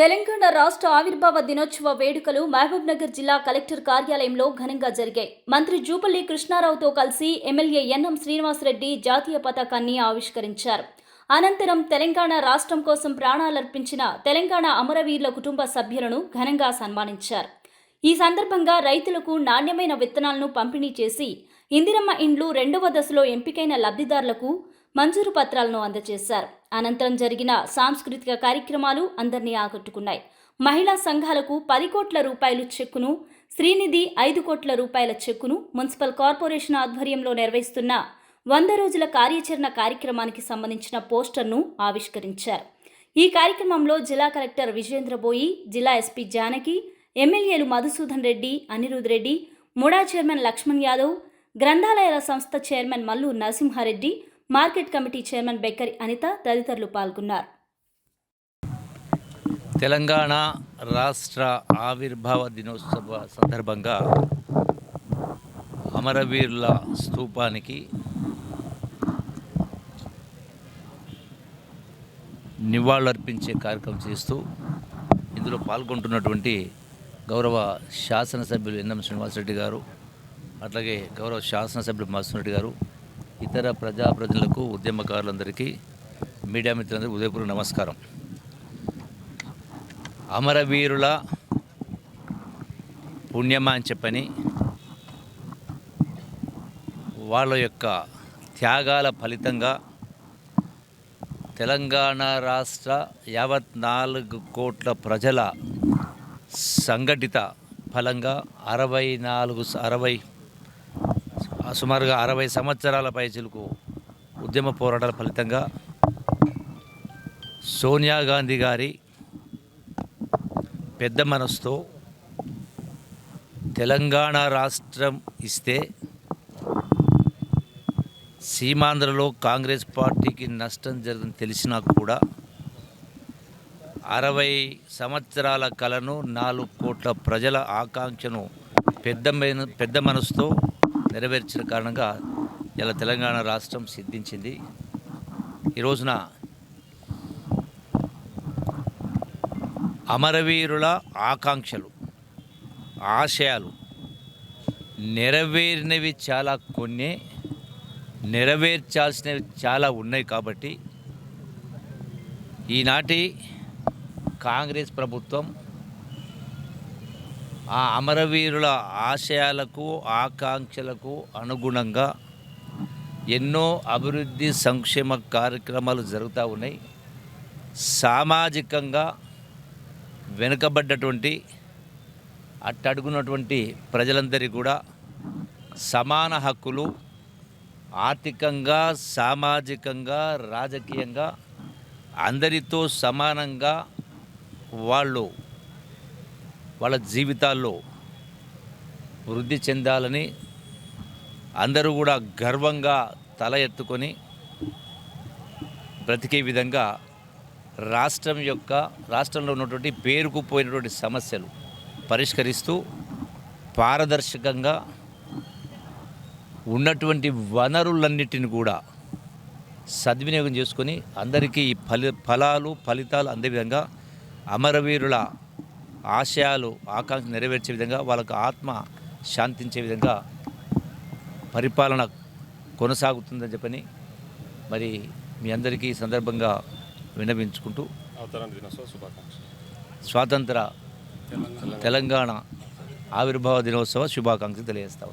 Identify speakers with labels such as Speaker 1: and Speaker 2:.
Speaker 1: తెలంగాణ రాష్ట్ర ఆవిర్భావ దినోత్సవ వేడుకలు మహబూబ్ నగర్ జిల్లా కలెక్టర్ కార్యాలయంలో ఘనంగా జరిగాయి. మంత్రి జూపల్లి కృష్ణారావుతో కలిసి ఎమ్మెల్యే ఎన్ఎం శ్రీనివాసరెడ్డి జాతీయ పతాకాన్ని ఆవిష్కరించారు. అనంతరం తెలంగాణ రాష్ట్రం కోసం ప్రాణాలర్పించిన తెలంగాణ అమరవీరుల కుటుంబ సభ్యులను ఘనంగా సన్మానించారు. ఈ సందర్భంగా రైతులకు నాణ్యమైన విత్తనాలను పంపిణీ చేసి ఇందిరమ్మ ఇండ్లు రెండవ దశలో ఎంపికైన లబ్ధిదారులకు మంజూరు పత్రాలను అందజేశారు. అనంతరం జరిగిన సాంస్కృతిక కార్యక్రమాలు అందరినీ ఆకట్టుకున్నాయి. మహిళా సంఘాలకు పది కోట్ల రూపాయలు చెక్కును శ్రీనిధి ఐదు కోట్ల రూపాయల చెక్కును మున్సిపల్ కార్పొరేషన్ ఆధ్వర్యంలో నిర్వహిస్తున్న వంద రోజుల కార్యాచరణ కార్యక్రమానికి సంబంధించిన పోస్టర్ను ఆవిష్కరించారు. ఈ కార్యక్రమంలో జిల్లా కలెక్టర్ విజేంద్ర బోయి జిల్లా ఎస్పీ జానకి ఎమ్మెల్యేలు మధుసూదన్ రెడ్డి అనిరుద్ రెడ్డి ముడా చైర్మన్ లక్ష్మణ్ యాదవ్ గ్రంథాలయాల సంస్థ chairman Mallu Narasimha Reddy market committee chairman Bekkari Anitha తదితరులు పాల్గొన్నారు.
Speaker 2: తెలంగాణ రాష్ట్ర ఆవిర్భావ దినోత్సవ సందర్భంగా అమరవీరుల స్తూపానికి నివాళులర్పించే కార్యక్రమం చేస్తూ ఇందులో పాల్గొంటున్నటువంటి గౌరవ శాసనసభ్యులు ఎన్ఎం శ్రీనివాసరెడ్డి గారు అట్లాగే గౌరవ శాసనసభ్యులు మత్స్యరెడ్డి గారు ఇతర ప్రజాప్రతినిధులకు ఉద్యమకారులందరికీ మీడియా మిత్రులందరికీ ఉదయపూర్వక నమస్కారం. అమరవీరుల పుణ్యమా అని చెప్పని వాళ్ళ యొక్క త్యాగాల ఫలితంగా తెలంగాణ రాష్ట్ర యావత్ నాలుగు కోట్ల ప్రజల సంఘటిత ఫలంగా అరవై నాలుగు అరవై సుమారుగా అరవై సంవత్సరాల పైచిలకు ఉద్యమ పోరాటాల ఫలితంగా సోనియా గాంధీ గారి పెద్ద మనసుతో తెలంగాణ రాష్ట్రం ఇస్తే సీమాంధ్రలో కాంగ్రెస్ పార్టీకి నష్టం జరిగింది తెలిసినా కూడా అరవై సంవత్సరాల కలను నాలుగు కోట్ల ప్రజల ఆకాంక్షను పెద్ద పెద్ద మనసుతో నెరవేర్చిన కారణంగా ఇలా తెలంగాణ రాష్ట్రం సిద్ధించింది. ఈ రోజున అమరవీరుల ఆకాంక్షలు ఆశయాలు నెరవేరినవి చాలా కొన్ని నెరవేర్చాల్సినవి చాలా ఉన్నాయి కాబట్టి ఈనాటి కాంగ్రెస్ ప్రభుత్వం ఆ అమరవీరుల ఆశయాలకు ఆకాంక్షలకు అనుగుణంగా ఎన్నో అభివృద్ధి సంక్షేమ కార్యక్రమాలు జరుగుతూ ఉన్నాయి. సామాజికంగా వెనుకబడ్డటువంటి అట్టడుగున్నటువంటి ప్రజలందరికీ కూడా సమాన హక్కులు ఆర్థికంగా సామాజికంగా రాజకీయంగా అందరితో సమానంగా వాళ్ళు వాళ్ళ జీవితాల్లో వృద్ధి చెందాలని అందరూ కూడా గర్వంగా తల ఎత్తుకొని బ్రతికే విధంగా రాష్ట్రం యొక్క రాష్ట్రంలో ఉన్నటువంటి పేరుకుపోయినటువంటి సమస్యలు పరిష్కరిస్తూ పారదర్శకంగా ఉన్నటువంటి వనరులన్నిటిని కూడా సద్వినియోగం చేసుకొని అందరికీ ఈ ఫలి ఫలాలు ఫలితాలు అందే విధంగా అమరవీరుల ఆశయాలు ఆకాంక్ష నెరవేర్చే విధంగా వాళ్ళకు ఆత్మ శాంతించే విధంగా పరిపాలన కొనసాగుతుందని చెప్పని మరి మీ అందరికీ సందర్భంగా విన్నవించుకుంటూ స్వాతంత్ర తెలంగాణ. ఆవిర్భావ దినోత్సవ శుభాకాంక్షలు తెలియజేస్తా